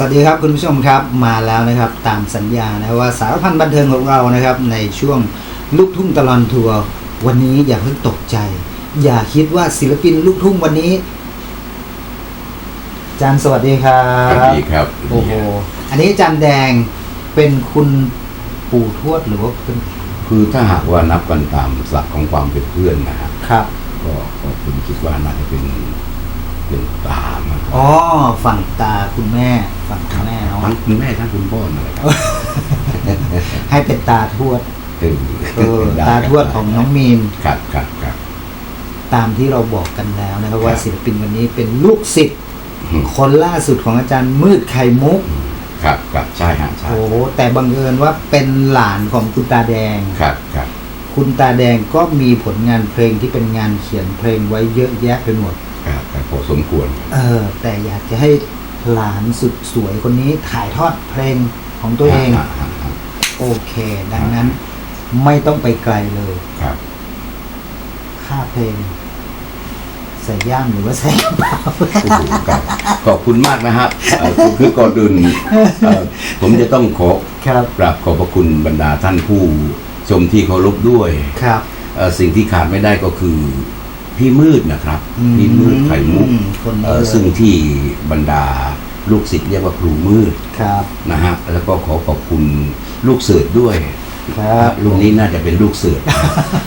สวัสดีครับคุณผู้ชมครับมาแล้วนะครับตามสัญญานะว่าสารพันบันเทิงของเรานะครับ ในช่วงลูกทุ่งตลอนทัวร์วันนี้อย่าเพิ่งตกใจ อย่าคิดว่าศิลปินลูกทุ่งวันนี้อาจารย์สวัสดีครับสวัสดีครับโอ้โหอันนี้อาจารย์แดงเป็นคุณปู่ทวดหรือว่าเป็นคือถ้าหากว่านับกันตามศักดิ์ของความเป็นเพื่อนนะฮะครับก็ก็ผมคิดว่าน่าจะเป็น เป็นตามากอ๋อฝั่งตาคุณแม่ ฝั่งคุณแม่เนาะทั้งคุณแม่ทั้งคุณพ่อนั่นแหละครับให้เป็นตาทวดเออเออตาทวดของน้องมีนครับครับครับตามที่เราบอกกันแล้วนะครับว่าครับศิลปินวันนี้เป็นลูกศิษย์อืมคนล่าสุดของอาจารย์มืดไข่มุก ครับครับใช่ฮะใช่โอ้โหแต่บังเอิญว่าเป็นหลานของคุณตาแดงครับครับคุณตาแดงก็มีผลงานเพลงที่เป็นงานเขียนเพลงไว้เยอะแยะไปหมดครับครับ พอสมควร เออ แต่อยากจะให้หลานสุดสวยคนนี้ถ่ายทอดเพลงของตัวเองฮะฮะฮะโอเค ดังนั้นไม่ต้องไปไกลเลยครับ ค่าเพลงใส่ย่ามหรือว่าใส่กระเป๋าโอ้โหครับขอบคุณมากนะฮะเอ่อคือก่อนอื่นเอ่อผมจะต้องขอครับกราบขอบพระคุณบรรดาท่านผู้ชมที่เคารพด้วยครับเอ่อสิ่งที่ขาดไม่ได้ก็คือ พี่มืดนะครับอืมพี่มืดไข่มุกคนนี้เอ่อเลยซึ่งที่บรรดาลูกศิษย์เรียกว่าครูมืดครับนะฮะแล้วก็ขอขอบคุณลูกเสิร์ชด้วยครับรุ่นนี้น่าจะเป็นลูกเสิร์ช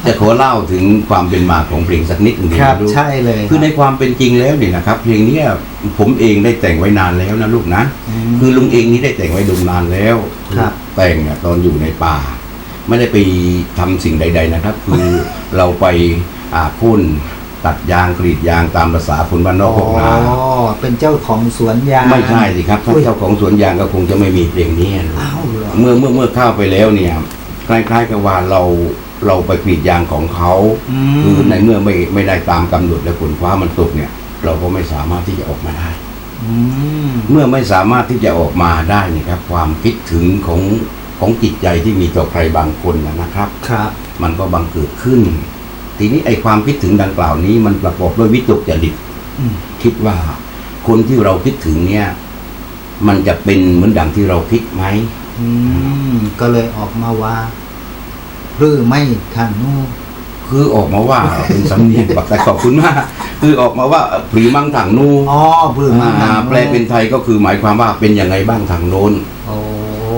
จะขอเล่าถึงความเป็นมาของเพลงสักนิดหนึงดีคไหมรับลูกใช่เลย คือในความเป็นจริงแล้วเนี่ยนะครับ เพลงเนี้ยผมเองได้แต่งไว้นานแล้วนะลูกนะมคือลุงเองนี่ได้แต่งไว้ดมนานแล้วครับแต่งอะตอนอยู่ในป่า ไม่ได้ไปทำสิ่งใด ๆนะครับ คือเราไปอาพ่น ตัดยางกรีดยางตามภาษาคนบ้านนอกพวกนาอ๋อเป็นเจ้าของสวนยาง ไม่ใช่สิครับ ถ้าอุ้ยเจ้าของสวนยางก็คงจะไม่มีเพลงนี้อ้าวเหรอเมื่อเมื่อเมื่อเข้าไปแล้วเนี่ยคล้ายๆกับว่าเราเราไปกรีดยางของเขาอืคือมในเมื่อไม่ไม่ได้ตามกำหนดและฝนฟ้ามันตกเนี่ย เราก็ไม่สามารถที่จะออกมาได้อืมเมื่อไม่สามารถที่จะออกมาได้เนยครับ ความคิดถึงของของจิตใจที่มีต่อใครบางคนนะนะครับครับ มันก็บังเกิดขึ้น ทีนี้ไอ้ความคิดถึงดังกล่าวนี้ มันประกอบด้วยวิตกจริตอืมคิดว่าคนที่เราคิดถึงเนี่ย มันจะเป็นเหมือนดังที่เราคิดไหมอืมก็เลยออกมาว่าหรือไม่ทางนู้นคือออกมาว่าเป็นสำเนียงปักแต่ขอบคุณมากคือออกมาว่าผรีมังถังนูอ๋อหรือมาทางอ่านู้นแปลเป็นไทยก็คือหมายความว่าเป็นยังไงบ้างทางโน้นโอ้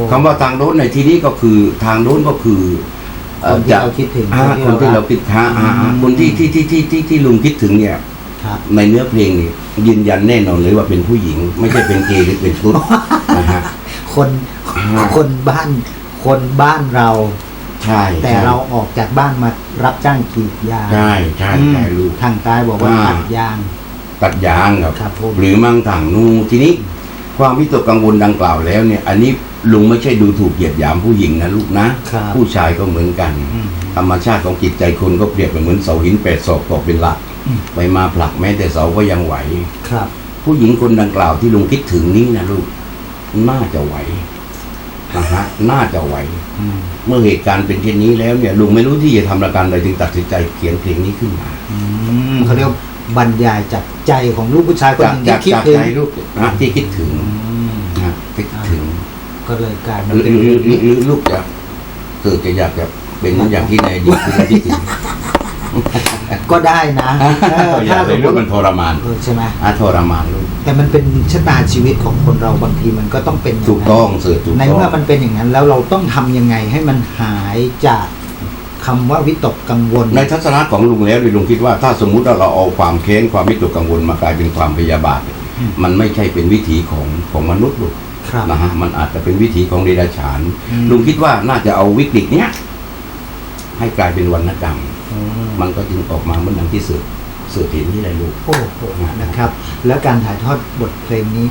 คำว่าทางโน้นในที่นี้ก็คือทางโน้นก็คือเอ่ คอนที่จะเราคิดถึงอ่าคนที่เราคิดหาอ่าอ่าอืมคนที่ที่ที่ที่ที่ที่ลุงคิดถึงเนี่ยครับในเนื้อเพลงนี่ยืนยันแน่นอนเลยว่าเป็นผู้หญิง ไม่ใช่เป็นเกย์หรือเป็นตุ๊ดนะฮะคนอ่าคนบ้านคนบ้านเราใช่แต่ใช่เราออกจากบ้านมารับจ้างกรีดยางใช่ใช่ใช่ลูกทางใต้บอกว่าอ่าตัดยาง ตัดยางครับครับผมหรือมั่งถังนูทีนี้ ความวิตกกังวลดังกล่าวแล้วเนี่ย อันนี้ลุงไม่ใช่ดูถูกเหยียดหยามผู้หญิงนะลูกนะ ครับผู้ชายก็เหมือนกัน อืมธรรมชาติของจิตใจคนก็เปรียบเหมือนเสาหินแปดศอกตกเป็นหลักอืม ไปมาผลักแม้แต่เสาก็ยังไหว ครับ ผู้หญิงคนดังกล่าวที่ลุงคิดถึงนี้นะลูก น่าจะไหวนะฮะน่าจะไหว อืมเมื่อเหตุการณ์เป็นเช่นนี้แล้วเนี่ยลุงไม่รู้ที่จะทำประการใดจึงตัดสินใจเขียนเพลงนี้ขึ้นมา อืมเขาเรียกว่า บรรยายจากใจของลูกผู้ชายคนจากหนึ่งจากที่คิดจากถึงใจลูกนะที่คิดถึงอืมนะคิดถึงก็เลยกลายหมารือเป็นหรือเรื่องหรือนี้หรือลูกจะเกิดจะอยากจะเป็นเหมือนอย่างที่ในอดีตที่เราคิดถึงก็ได้นะเอออย่าถ้าสเลยมมลูกติมันทรมานเออใช่ไหมอาทรมานลูกแต่มันเป็นชะตาชีวิตของคนเราบางทีมันก็ต้องเป็นย่าถูกต้องเสือถูกในต้องเมื่อมันเป็นอย่างนั้นแล้วเราต้องทำยังไงให้มันหายจาก คำว่าวิตกกังวล ในทัศนะของลุงแล้วลุงคิดว่าถ้าสมมุติว่าเราเอาความแค้นความวิตกกังวลมากลายเป็นความพยาบาทอืมมันไม่ใช่เป็นวิถีของของมนุษย์ลูกครับนะฮะมันอาจจะเป็นวิถีของเดรัจฉานอืมลุงคิดว่าน่าจะเอาวิกฤตเนี้ยให้กลายเป็นวรรณกรรมอืมมันก็จึงออกมาเหมือนดังที่สื่อสื่อเห็นนี่แหละลูกโอ้โหนะครับ แล้วการถ่ายทอดบทเพลงนี้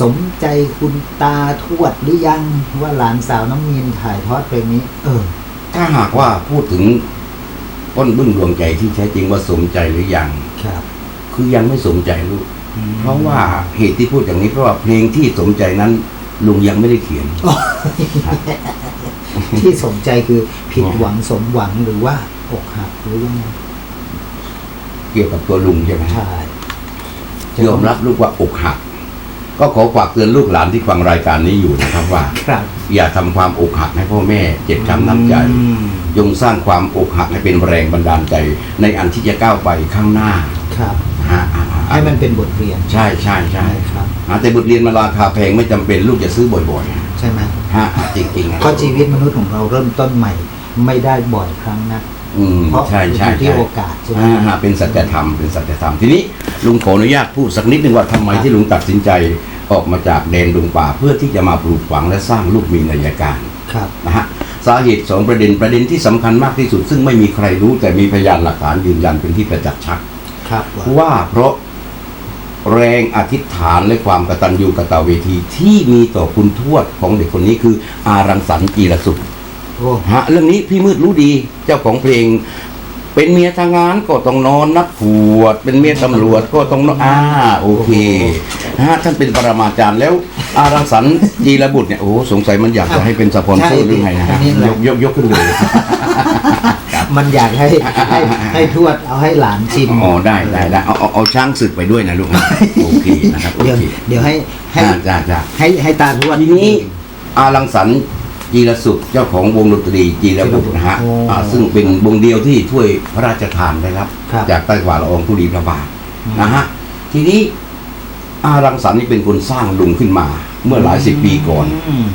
สมใจคุณตาทวดหรือยังว่าหลานสาวน้องมีนถ่ายทอดเพลงนี้ เออ ถ้าหากว่าพูดถึงต้นบึ้งดวงใจที่แท้จริงว่าสมใจหรือยังครับ คือยังไม่สมใจลูกอืมเพราะว่าเหตุที่พูดอย่างนี้เพราะว่าเพลงที่สมใจนั้น ลุงยังไม่ได้เขียน ที่สมใจคือผิดหวังสมหวังหรือว่าอกหักหรือยังไงเกี่ยวกับตัวลุงใช่ไหมใช่ยอมรับลูกว่าอกหัก ก็ขอฝากเตือนลูกหลานที่ฟังรายการนี้อยู่นะครับว่า ครับ อย่าทำความอกหักให้พ่อแม่เจ็บช้ำน้ำใจ อืม ยงสร้างความอกหักให้เป็นแรงบันดาลใจ ในอันที่จะก้าวไปข้างหน้าครับ ฮะอ่าอ่าให้มันเป็นบทเรียนใช่ใช่ใช่ครับ อ่าแต่บทเรียนมันราคาแพงไม่จำเป็นลูกจะซื้อบ่อยใช่ไหม ๆฮะอ่าจริงๆนะ เพราะชีวิตมนุษย์ของเราเริ่มต้นใหม่ ไม่ได้บ่อยครั้งนะ อืมเพราะใช่ใช่อยู่ที่ใช่โอกาสใช่ไหม อ่าฮะเป็นสัจธรรมเป็นสัจธรรมทีนี้ลุงขออนุญาตพูดสักนิดหนึ่งว่าทำไมครับ ที่ลุงตัดสินใจออกมาจากแดนดงป่าเพื่อที่จะมาปลูกฝังและสร้างลูกมีนายการ ครับ นะฮะสาเหตุสองประเด็นประเด็นที่สำคัญมากที่สุด ซึ่งไม่มีใครรู้แต่มีพยานหลักฐานยืนยันเป็นที่ประจักษ์ชัดครับว่าว่าเพราะแรงอธิษฐานและความกตัญญูกตเวทีที่มีต่อคุณทวดของเด็กคนนี้คืออารังสรรค์จีรสุข โอ้ฮะเรื่องนี้พี่มืดรู้ดี เจ้าของเพลง เป็นเมียทางงานก็ต้องนอนนับขวด เป็นเมียตำรวจก็ต้องนอนอ่าโอเคฮะท่านเป็นปรมาจารย์แล้วอารังสรรค์จีรบุตรเนี่ยโอ้สงสัยมันอยากจะให้เป็นสปอนเซอร์หรือไงนะฮะยกยกยกขึ้นเลยมันอยากให้ให้ให้ทวดเอาให้หลานชิมอ๋อได้ได้ได้เอาเอาเอาช้างศึกไปด้วยนะลูกนะโอเคนะครับโอเดี๋ยวเคเดี๋ยวให้ให้อ่าจ้าจ้าให้ให้ตาทวดทีนี้อารังสรรค์ จีรสุขเจ้าของวงดนตรีจีรบุตรนะฮะโอ้อ่าซึ่งเป็นวงเดียวที่ถ้วยพระราชทานได้รับครับจากใต้ฝ่าละอองธุลีพระบาทอืม นะฮะทีนี้อารังสรรค์นี่เป็นคนสร้างลุงขึ้นมา เมื่อหลายสิบปีก่อน ม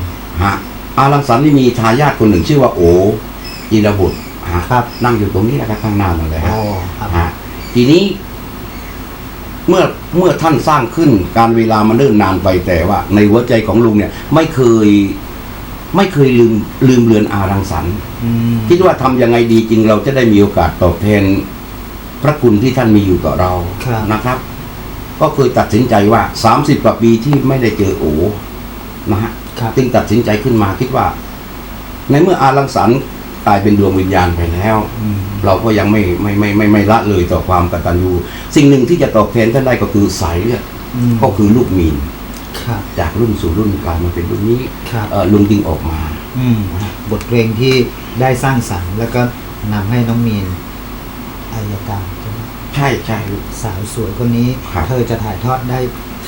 ฮะอารังสรรค์นี่มีทายาทคนหนึ่งชื่อว่าโอจีรบุตรฮะครับนั่งอยู่ตรงนี้นะครับข้างหน้านั่นเลยฮะโอ้ครับ ฮะทีนี้เมื่อเมื่อท่านสร้างขึ้นการเวลามันเนิ่นนานไปแต่ว่า ในหัวใจของลุงเนี่ย ไม่เคย ไม่เคยลืมลืมเลือนอารังสรรค์อืมคิดว่าทำยังไงดีจริงเราจะได้มีโอกาสตอบแทนพระคุณที่ท่านมีอยู่ต่อเราครับนะครับ ก็เคยตัดสินใจว่าสามสิบกว่าปีที่ไม่ได้เจอโอนะฮะครับจึงตัดสินใจขึ้นมาคิดว่า ในเมื่ออารังสรรค์กลายเป็นดวงวิญญาณไปแล้วอืมเราก็ยังไม่ไม่ไม่ไม่ไม่ละเลยต่อความกตัญญูสิ่งหนึ่งที่จะตอบแทนท่านได้ก็คือสายเลือดอืมก็คือลูกมีนครับ จากรุ่นสู่รุ่นกลายมาเป็นรุ่นนี้ครับเอ่อลุงจึงออกมาอืมบทเพลงที่ได้สร้างสรรค์แล้วก็นำให้น้องมีนอายการใช่ไหมใช่ใช่สาวสวยคนนี้ครับเธอจะถ่ายทอดได้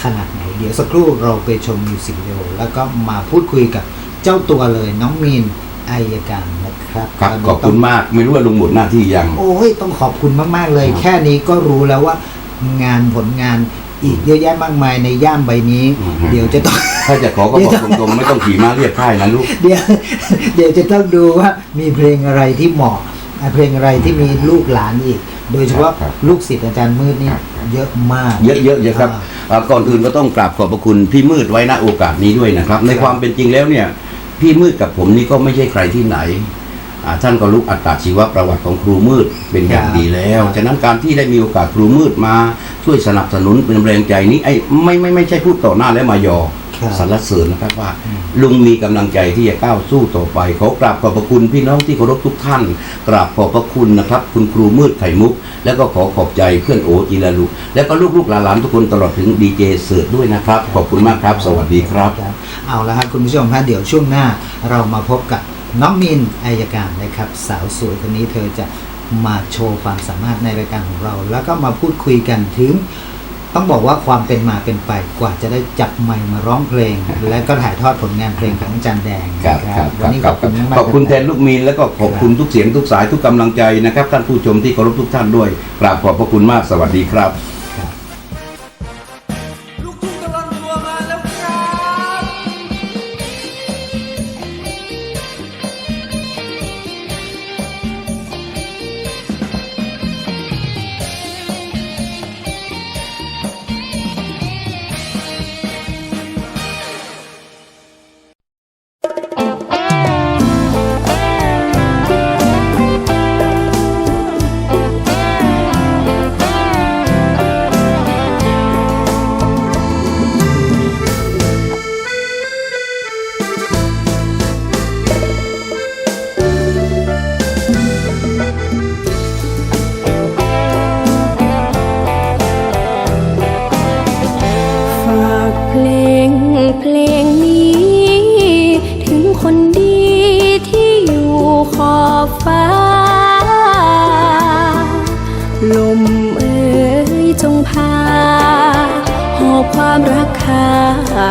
ขนาดไหน เดี๋ยวสักครู่เราไปชมมิวสิกวิดีโอแล้วก็มาพูดคุยกับเจ้าตัวเลยน้องมีนอายการนะครับครับตนนี้ขอบคุณมากไม่รู้ว่าลุงหมดหน้าที่ยัง โอ้ยต้องขอบคุณมาก ๆ เลยครับแค่นี้ก็รู้แล้วว่างานผลงาน อีกเยอะแยะมากมายในย่ามใบนี้ อือฮึเดี๋ยวจะต้อง ถ้าจะขอก็บอกตรงๆ ไม่ต้องขี่ม้าเรียบค่ายนะลูก เดี๋ยวเดี๋ยวจะต้องดูว่ามีเพลงอะไรที่เหมาะอะเพลงอะไรที่มีลูกหลานอีก โดยเฉพาะครับ ลูกศิษย์อาจารย์มืดนี่ครับเยอะมาก เยอะๆเยอะครับอ่าอ่าก่อนอื่นก็ต้องกราบขอบพระคุณพี่มืดไว้ณโอกาสนี้ด้วยนะครับ ในครับความเป็นจริงแล้วเนี่ยพี่มืดกับผมนี่ก็ไม่ใช่ใครที่ไหนอ่าท่านก็รู้อัตชีวประวัติของครูมืดเป็นอย่างดีแล้วฉะนั้นการที่ได้มีโอกาสครูมืดมา ช่วยสนับสนุนเป็นแรงใจนี้ไอ้ไม่ไม่ไม่ใช่พูดต่อหน้าแล้วมายอครับสรรเสริญนะครับว่าอืมลุงมีกำลังใจที่จะก้าวสู้ต่อไปขอกราบขอบพระคุณพี่น้องที่เคารพทุกท่าน กราบขอบพระคุณนะครับ คุณครูมืดไข่มุก แล้วก็ขอขอบใจเพื่อนโอจีราลุแล้วก็ลูกๆหลานๆทุกคนตลอดถึงดีเจเสิร์ตด้วยนะครับ ขอบคุณมากครับ สวัสดีครับ เอาละครับคุณผู้ชมฮะเดี๋ยวช่วงหน้าเรามาพบกับน้องมินอายการนะครับ สาวสวยคนนี้เธอจะ มาโชว์ความสามารถในรายการของเรา แล้วก็มาพูดคุยกันถึง ต้องบอกว่าความเป็นมาเป็นไปกว่าจะได้จับไมค์มาร้องเพลง และก็ถ่ายทอดผลงานเพลงของอาจารย์แดงครับนะครับควัรันบนี้คขรัอบบคุณมากๆขอบคุณนะแทนลูกมีนแล้วก็ขอบคุณทุกเสียงทุกสายทุกกำลังใจนะครับ ท่านผู้ชมที่เคารพทุกท่านด้วยกราบขอบพระคุณมากสวัสดีครับ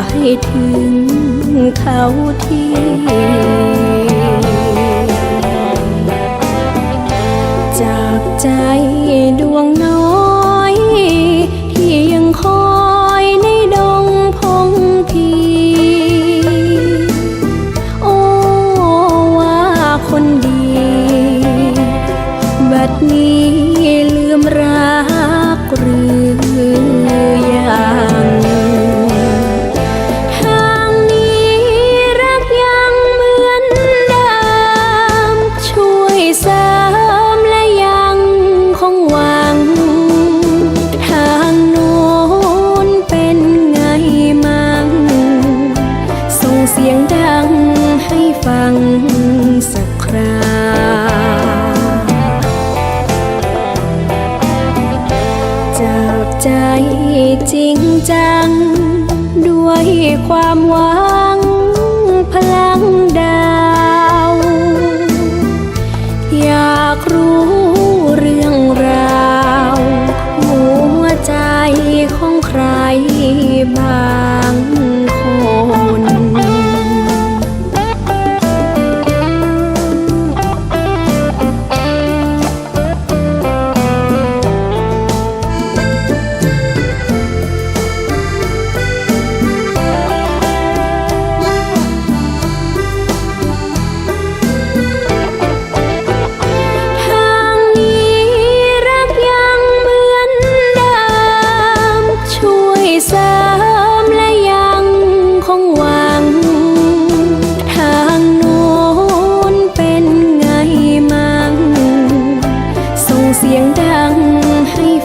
ให้ถึงเขาที่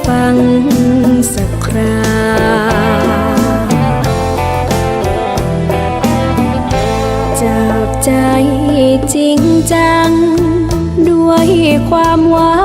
ฟังสักคราจากใจจริงจัง ด้วยความหวัง